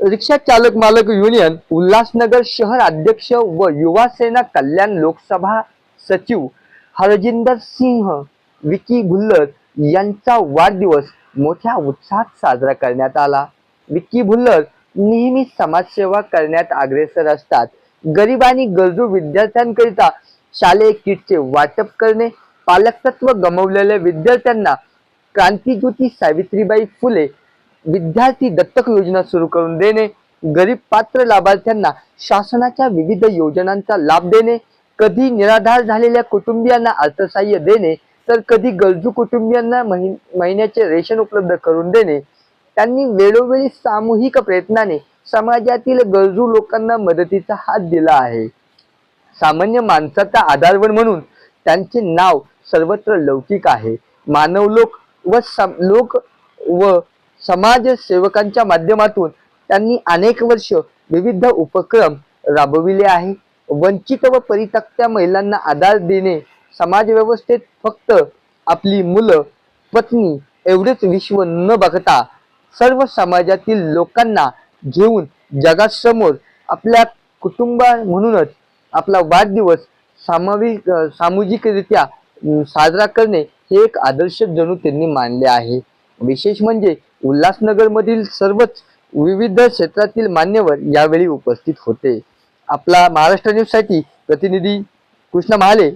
रिक्षा चालक मालक युनियन उल्हासनगर शहर अध्यक्ष व युवा सेना कल्याण लोकसभा सचिव हरजिंदर सिंह विकी भुल्लर यांचा वाढदिवस मोठ्या उत्साहात साजरा करण्यात आला. विक्की भुल्लर नेहमी समाजसेवा करण्यात अग्रेसर असतात. गरीब आणि गरजू विद्यार्थ्यांकरिता शालेय किटचे वाटप करणे पालकत्व गमावलेल्या विद्यार्थ्यांना क्रांतीज्योती सावित्रीबाई फुले विद्यार्थी दत्तक योजना सुरू करून देणे गरीब पात्र लाभार्थ्यांना शासनाच्या विविध योजनांचा लाभ देणे कधी निराधार झालेल्या कुटुंबियांना अर्थसहाय्य देणे तर कधी गरजू कुटुंबियांना महिन्याचे रेशन उपलब्ध करून देणे त्यांनी वेळोवेळी सामूहिक प्रयत्नाने समाजातील गरजू लोकांना मदतीचा हात दिला आहे. सामान्य माणसाचा आधारवण म्हणून त्यांचे नाव सर्वत्र लौकिक आहे. मानवलोक व सम- लोक व समाज सेवकांच्या माध्यमातून त्यांनी अनेक वर्ष विविध उपक्रम राबविले आहे. वंचित व परित्यक्त्या महिलांना आधार देणे समाज व्यवस्थेत फक्त आपली मुलं पत्नी एवढेच विश्व न बघता सर्व समाजातील लोकांना घेऊन जगासमोर आपल्या कुटुंबा म्हणूनच आपला वाढदिवस सामाविक अं, साजरा करणे हे एक आदर्श जणू त्यांनी मानले आहे. विशेष म्हणजे उल्हासनगर मधील सर्वच विविध क्षेत्रातील मान्यवर यावेळी उपस्थित होते. आपला महाराष्ट्र न्यूजसाठी प्रतिनिधी कृष्ण महाले